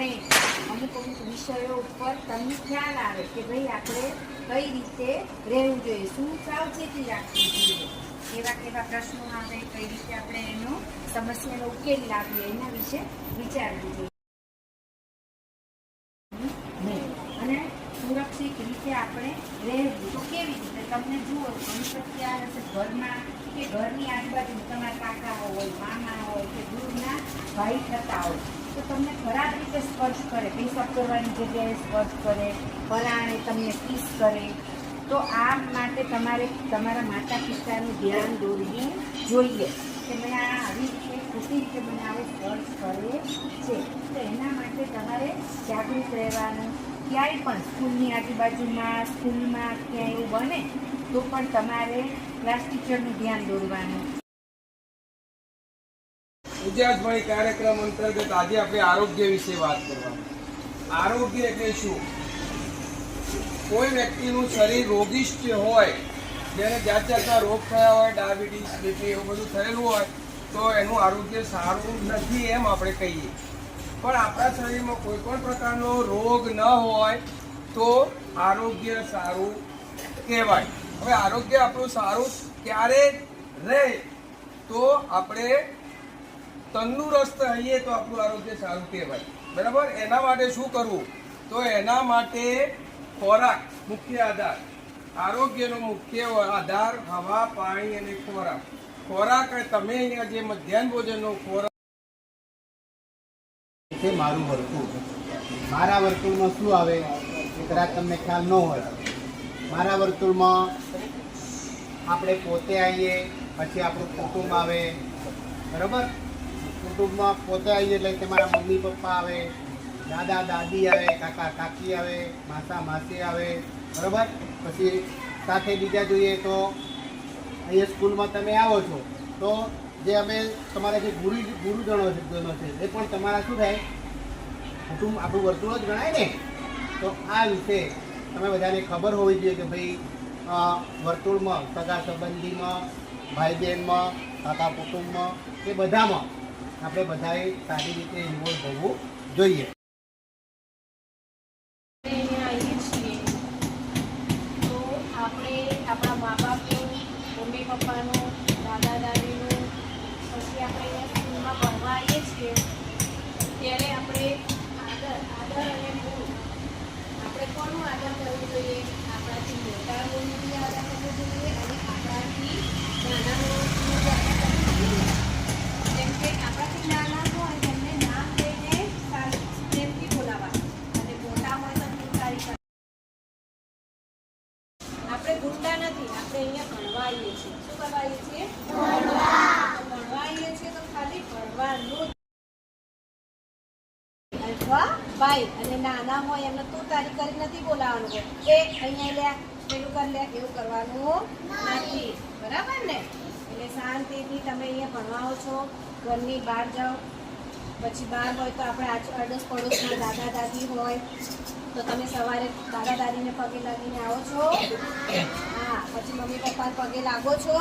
વિષયો ઉપર તમને ખ્યાલ આવે કે ભાઈ આપણે કઈ રીતે રહેવું જોઈએ, શું સાવચેતી રાખવી જોઈએ? કેવા કેવા પ્રશ્નો આવે, કઈ રીતે આપણે એનો સમસ્યાનો ઉકેલ લાવીએ, એના વિશે વિચારવું જોઈએ. અને સુરક્ષિત રીતે આપણે રહેવું. તો કેવી રીતે? તમને જુઓ શક્યા હશે ઘરમાં કે ઘરની આજુબાજુ તમારા કાકા હોય, મામા હોય કે દૂરના ભાઈ થતા હોય. તો તમને ખરાબ રીતે સ્પર્શ કરે પેશાબ કરવાની જગ્યાએ સ્પર્શ કરે પરાણે તમને કિસ કરે, તો આ માટે તમારે તમારા માતા પિતાનું ધ્યાન દોરવું જોઈએ કે મેં આ આવી રીતે ખોટી રીતે મને આવે સ્પર્શ કરે છે. તો એના માટે તમારે જાગૃત રહેવાનું. ક્યાંય પણ સ્કૂલની આજુબાજુમાં, સ્કૂલમાં ક્યાંય એવું બને તો પણ તમારે ક્લાસ ટીચરનું ધ્યાન દોરવાનું. ઉજાસભાઈ કાર્યક્રમ અંતર્ગત આજે આપણે આરોગ્ય વિશે વાત કરવાની. આરોગ્ય એટલે શું? કોઈ વ્યક્તિનું શરીર રોગિષ્ટ હોય, જેને જાત જાતના રોગ થયા હોય, ડાયાબિટીસ, બીપી એવું બધું થયેલું હોય, તો એનું આરોગ્ય સારું નથી એમ આપણે કહીએ. પણ આપણા શરીરમાં કોઈ પણ પ્રકારનો રોગ ન હોય, તો આરોગ્ય સારું કહેવાય. હવે આરોગ્ય આપણું સારું ક્યારે રહે? તો આપણે તંદુરસ્ત રહીએ તો આપણું આરોગ્ય સારું કહેવાય. બરાબર? એના માટે શું કરવું? તો એના માટે ખોરાક, મુખ્ય આધાર. આરોગ્યનો મુખ્ય આધાર હવા, પાણી અને ખોરાક. ખોરાક તમે અહીંયા જે મધ્યાહન ભોજનનો ખોરાક મારું વર્તુળ. મારા વર્તુળમાં શું આવે? કદાચ તમને ખ્યાલ ન હોય. મારા વર્તુળમાં આપણે પોતે આવીએ, પછી આપણું કુટુંબ આવે. બરાબર? કુટુંબમાં પોતે આવીએ એટલે કે મારા મમ્મી, પપ્પા આવે, દાદા, દાદી આવે, કાકા, કાકી આવે, માસા, માસી આવે, બરાબર? પછી સાથે બીજા જોઈએ તો અહીંયા સ્કૂલમાં તમે આવો છો, તો જે અમે તમારા જે ગુરુ, ગુરુજનો જનો છે, એ પણ તમારા શું થાય? કુટુંબ આપણું વર્તુળ જ ગણાય ને? તો આ વિશે તમે બધાને ખબર હોવી જોઈએ કે ભાઈ વર્તુળમાં, સગા સંબંધીમાં ભાઈ બહેનમાં કાકા કુટુંબમાં, એ બધામાં આપણે બધાએ સારી રીતે ઇન્વોલ્વ હોવું જોઈએ. આપણે મા બાપનું મમ્મી પપ્પાનું દાદા દાદીનું પછી આપણે અહીંયા આવીએ છીએ. ત્યારે આપણે આદર આદર અને ગુણ આપણે કોનું આદર કરવું જોઈએ? આપણાથી મોટા બી આદર કરવો જોઈએ. છીએ શું છીએ? ભણવા ભણવા છીએ તો ખાલી ભણવાનું અથવા ભાઈ અને નાના હોય એમને તું તારી કરી નથી બોલાવવાનું એ, અહીંયા લે પેલું કરી લે એવું કરવાનું નથી. બરાબર ને? એટલે શાંતિથી તમે અહીંયા ભણવાઓ છો, ઘરની બહાર જાઓ. પછી બહાર હોય તો આપણે આજ અડોશ પડોશમાં દાદા દાદી હોય, તો તમે સવારે દાદા દાદીને પગે લાગીને આવો છો. હા, પછી મમ્મી પપ્પા પગે લાગો છો.